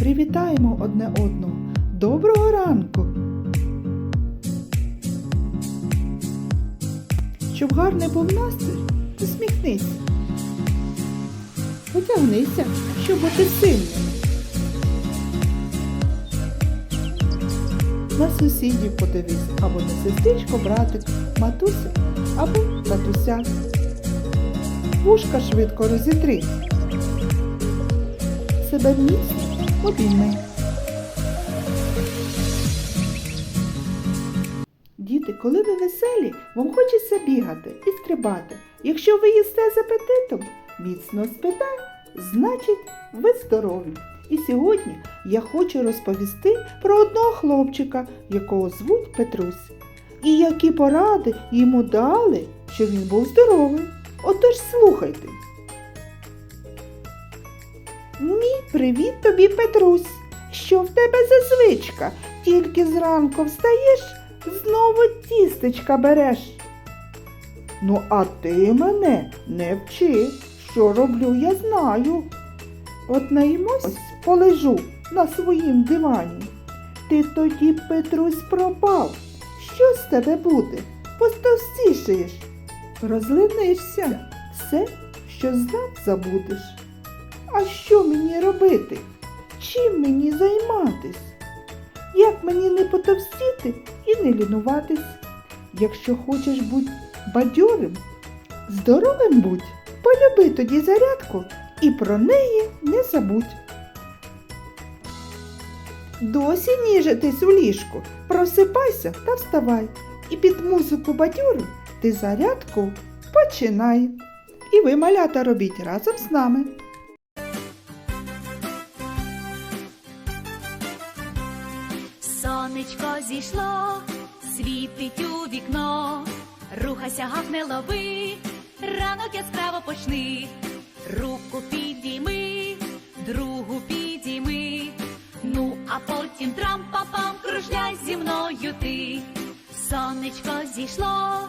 Привітаємо одне одного. Доброго ранку! Щоб гарний був настрій, усміхнися. Потягнися, щоб бути сильним. На сусідів подивись, або на сестричку, братик, матусю, або татуся. Вушка швидко розітри. Себе міцно обійми. Діти, коли ви веселі, вам хочеться бігати і стрибати. Якщо ви їсте з апетитом, міцно спите, значить ви здорові. І сьогодні я хочу розповісти про одного хлопчика, якого звуть Петрусь, і які поради йому дали, щоб він був здоровий. Отож слухайте. Мій привіт тобі, Петрусь. Що в тебе за звичка? Тільки зранку встаєш, знову тістечка береш. Ну, а ти мене не вчи. Що роблю, я знаю. От наїмось, полежу на своїм дивані. Ти тоді, Петрусь, пропав. Що з тебе буде? Постовстішаєш. Розлинишся. Все, що знав, забудеш. А що мені робити? Чим мені займатись? Як мені не потовстіти і не лінуватись? Якщо хочеш бути бадьорим, здоровим будь, полюби тоді зарядку і про неї не забудь. Досі ніжитись у ліжку, просипайся та вставай. І під музику бадьору ти зарядку починай. І ви, малята, робіть разом з нами. Сонечко зійшло, світить у вікно, рухайся, гав не лови, ранок яскраво почни, руку підійми, другу підійми, ну а потім трам-па-пам кружляй зі мною ти. Сонечко зійшло,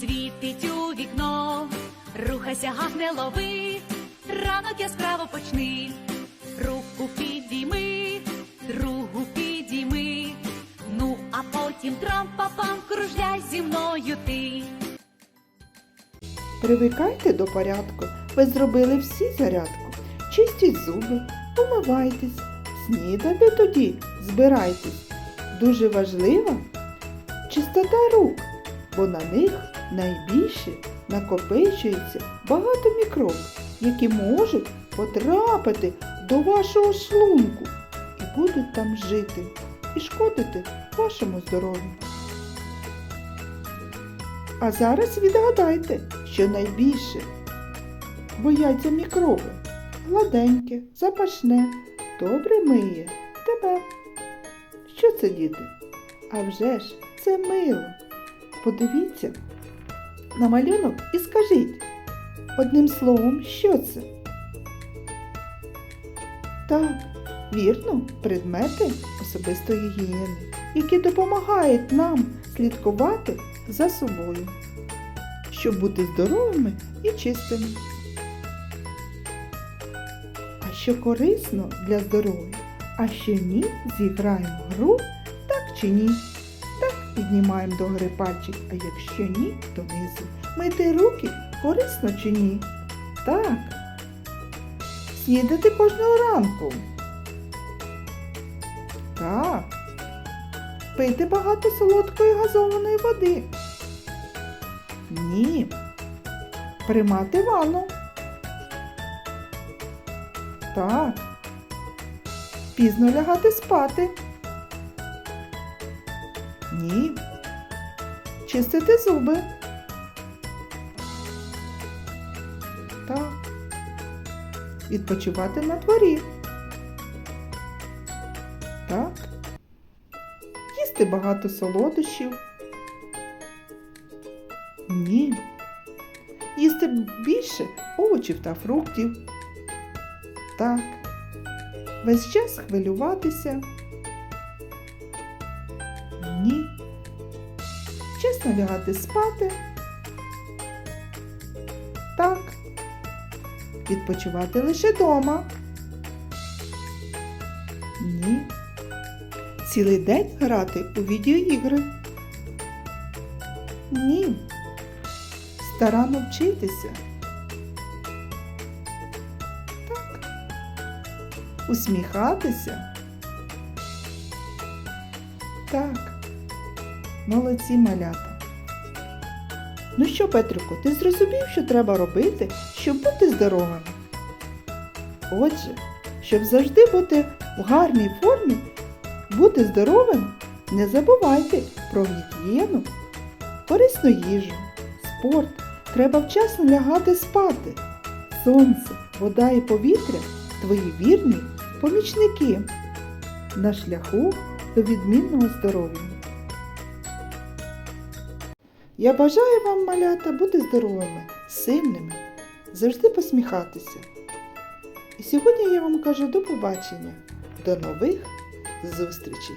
світить у вікно, рухайся, гав не лови, ранок яскраво почни, руку підійми, другу підійми, потім трам-па-пам кружляй зі мною ти. Привикайте до порядку. Ви зробили всі зарядку. Чистіть зуби, умивайтесь, снідати тоді, збирайтесь. Дуже важлива чистота рук, бо на них найбільше накопичується багато мікробів, які можуть потрапити до вашого шлунку і будуть там жити і шкодити вашому здоров'ю. А зараз відгадайте, що найбільше бояться мікроби. Гладеньке, запашне, добре миє тебе. Що це, діти? А вже ж, це мило. Подивіться на малюнок і скажіть одним словом, що це? Так, вірно, предмети особистої гігієни, які допомагають нам слідкувати за собою, щоб бути здоровими і чистими. А що корисно для здоров'я, а що ні, зіграємо гру так чи ні. Так піднімаємо до гори пальчик, а якщо ні, то низу. Мити руки корисно чи ні? Так. Снідати кожного ранку. Так. Пити багато солодкої газованої води. Ні. Приймати ванну. Так. Пізно лягати спати. Ні. Чистити зуби. Так. Відпочивати на дворі. Їсти багато солодощів. Ні. Їсти більше овочів та фруктів. Так. Весь час хвилюватися. Ні. Чесно лягати спати. Так. Відпочивати лише дома. Ні. Цілий день грати у відеоігри? Ні. Старанно вчитися. Так. Усміхатися. Так. Молодці малята. Ну що, Петрику, ти зрозумів, що треба робити, щоб бути здоровим? Отже, щоб завжди бути в гарній формі, бути здоровим, не забувайте про гігієну, корисну їжу, спорт. Треба вчасно лягати спати. Сонце, вода і повітря твої вірні помічники на шляху до відмінного здоров'я. Я бажаю вам, малята, бути здоровими, сильними, завжди посміхатися. І сьогодні я вам кажу до побачення, до нових зустрічей!